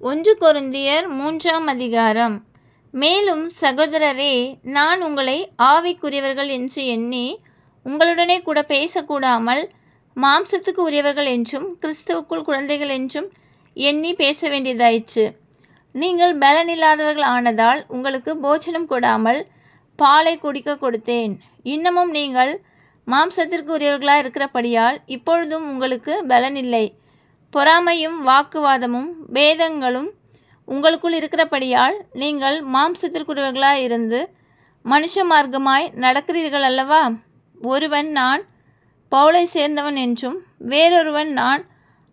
ஒன்று கொருந்தியர் மூன்றாம் அதிகாரம். மேலும் சகோதரரே நான் உங்களை ஆவிக்குரியவர்கள் என்று எண்ணி உங்களுடனே கூட பேசக்கூடாமல் மாம்சத்துக்கு உரியவர்கள் என்றும் கிறிஸ்துவுக்குள் குழந்தைகள் என்றும் எண்ணி பேச வேண்டியதாயிற்று நீங்கள் பலனில்லாதவர்கள் ஆனதால் உங்களுக்கு போஜனம் கொடாமல் பாலை குடிக்க கொடுத்தேன். இன்னமும் நீங்கள் மாம்சத்திற்கு உரியவர்களாக இருக்கிறபடியால் இப்பொழுதும் உங்களுக்கு பலனில்லை. பொறாமையும் வாக்குவாதமும் பேதங்களும் உங்களுக்குள் இருக்கிறபடியால் நீங்கள் மாம்சத்திற்குரியவர்களாய் இருந்து மனுஷ மார்க்கமாய் நடக்கிறீர்கள் அல்லவா? ஒருவன் நான் பவுலை சேர்ந்தவன் என்றும் வேறொருவன் நான்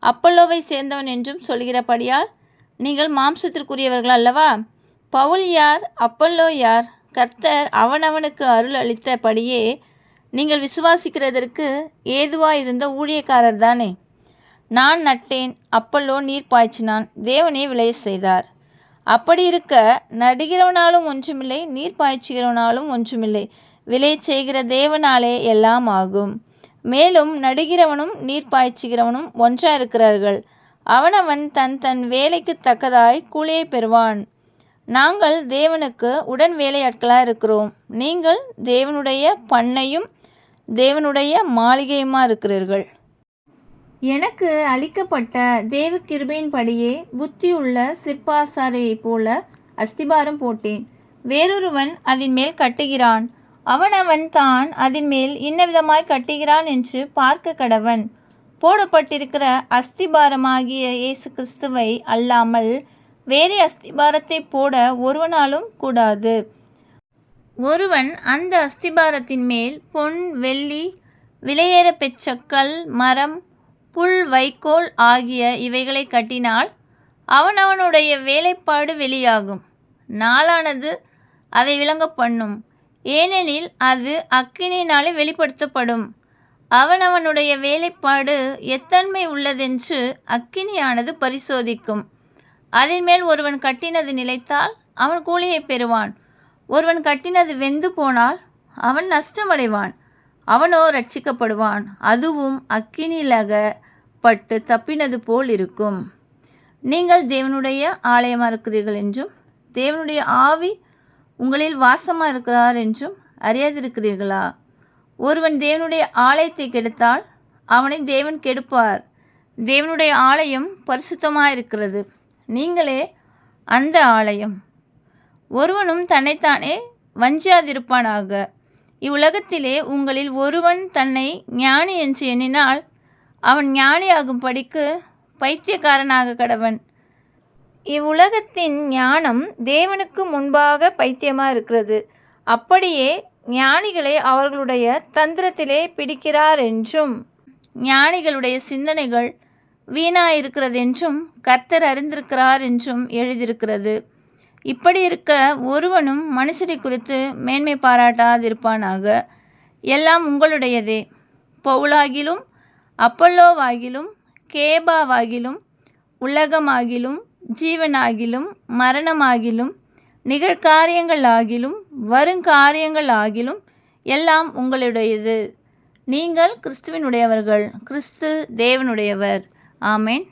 அப்பல்லோவை சேர்ந்தவன் என்றும் சொல்கிறபடியால் நீங்கள் மாம்சத்திற்குரியவர்கள் அல்லவா? பவுல் யார் அப்பல்லோ யார்? கர்த்தர் அவனவனுக்கு அருள் அளித்தபடியே நீங்கள் விசுவாசிக்கிறதற்கு ஏதுவாக இருந்த ஊழியக்காரர் தானே நான் நட்டேன் அப்பல்லோ நீர் பாய்ச்சினான் தேவனே விளைய செய்தார். அப்படி இருக்க நடுகிறவனாலும் ஒன்றுமில்லை நீர் பாய்ச்சுகிறவனாலும் ஒன்றுமில்லை. விளைய செய்கிற தேவனாலே எல்லாம் ஆகும். மேலும் நடுகிறவனும் நீர் பாய்ச்சுகிறவனும் ஒன்றாக இருக்கிறார்கள் அவனவன் தன் தன் வேலைக்கு தக்கதாய் கூலியை பெறுவான். நாங்கள் தேவனுக்கு உடன் வேலையாட்களாக இருக்கிறோம். நீங்கள் தேவனுடைய பண்ணையும் தேவனுடைய மாளிகையுமா இருக்கிறீர்கள்? எனக்கு அளிக்கப்பட்ட தேவ கிருபையின்படியே புத்தியுள்ள சிற்பாசாரியைப் போல அஸ்திபாரம் போட்டேன். வேறொருவன் அதன் மேல் கட்டுகிறான். அவனவன் தான் அதன் மேல் இன்னவிதமாய் கட்டுகிறான் என்று பார்க்க கடவன். போடப்பட்டிருக்கிற அஸ்திபாரமாகிய இயேசு கிறிஸ்துவை அல்லாமல் வேறே அஸ்திபாரத்தை போட ஒருவனாலும் கூடாது. ஒருவன் அந்த அஸ்திபாரத்தின் மேல் பொன் வெள்ளி விலையேற பெற்ற கல் மரம் புல் வைக்கோல் ஆகிய இவைகளை கட்டினால் அவனவனுடைய வேலைப்பாடு வெளியாகும். நாளானது அதை விளங்க பண்ணும். ஏனெனில் அது அக்கினியினாலே வெளிப்படுத்தப்படும். அவனவனுடைய வேலைப்பாடு எத்தன்மை உள்ளதென்று அக்கினியானது பரிசோதிக்கும். அதன் மேல் ஒருவன் கட்டினது நிலைத்தால் அவன் கூலியை பெறுவான். ஒருவன் கட்டினது வெந்து போனால் அவன் நஷ்டமடைவான். அவனோ ரட்சிக்கப்படுவான். அதுவும் பட்டு தப்பினது போல் இருக்கும். நீங்கள் தேவனுடைய ஆலயமாக இருக்கிறீர்கள் என்றும் தேவனுடைய ஆவி உங்களில் வாசமாக இருக்கிறார் என்றும் அறியாதிருக்கிறீர்களா? ஒருவன் தேவனுடைய ஆலயத்தை கெடுத்தால் அவனை தேவன் கெடுப்பார். தேவனுடைய ஆலயம் பரிசுத்தமாக இருக்கிறது நீங்களே அந்த ஆலயம். ஒருவனும் தன்னைத்தானே வஞ்சியாதிருப்பானாக. இவ்வுலகத்திலே உங்களில் ஒருவன் தன்னை ஞானி என்று எண்ணினால் அவன் ஞானியாகும் படிக்கு பைத்தியக்காரனாக கடவன். இவ்வுலகத்தின் ஞானம் தேவனுக்கு முன்பாக பைத்தியமாக இருக்கிறது. அப்படியே ஞானிகளை அவர்களுடைய தந்திரத்திலே பிடிக்கிறார் என்றும் ஞானிகளுடைய சிந்தனைகள் வீணாயிருக்கிறதென்றும் கர்த்தர் அறிந்திருக்கிறார் என்றும் எழுதியிருக்கிறது. இப்படி இருக்க ஒருவனும் மனுஷரை குறித்து மேன்மை பாராட்டாதிருப்பானாக. எல்லாம் உங்களுடையதே. பவுலாகிலும் அப்பல்லோவாகிலும் கேபாவாகிலும் உலகமாகிலும் ஜீவனாகிலும் மரணமாகிலும் நிகழ்காரியங்களாகிலும் வருங்காரியங்களாகிலும் எல்லாம் உங்களுடையது. நீங்கள் கிறிஸ்துவினுடையவர்கள் கிறிஸ்து தேவனுடையவர். ஆமேன்.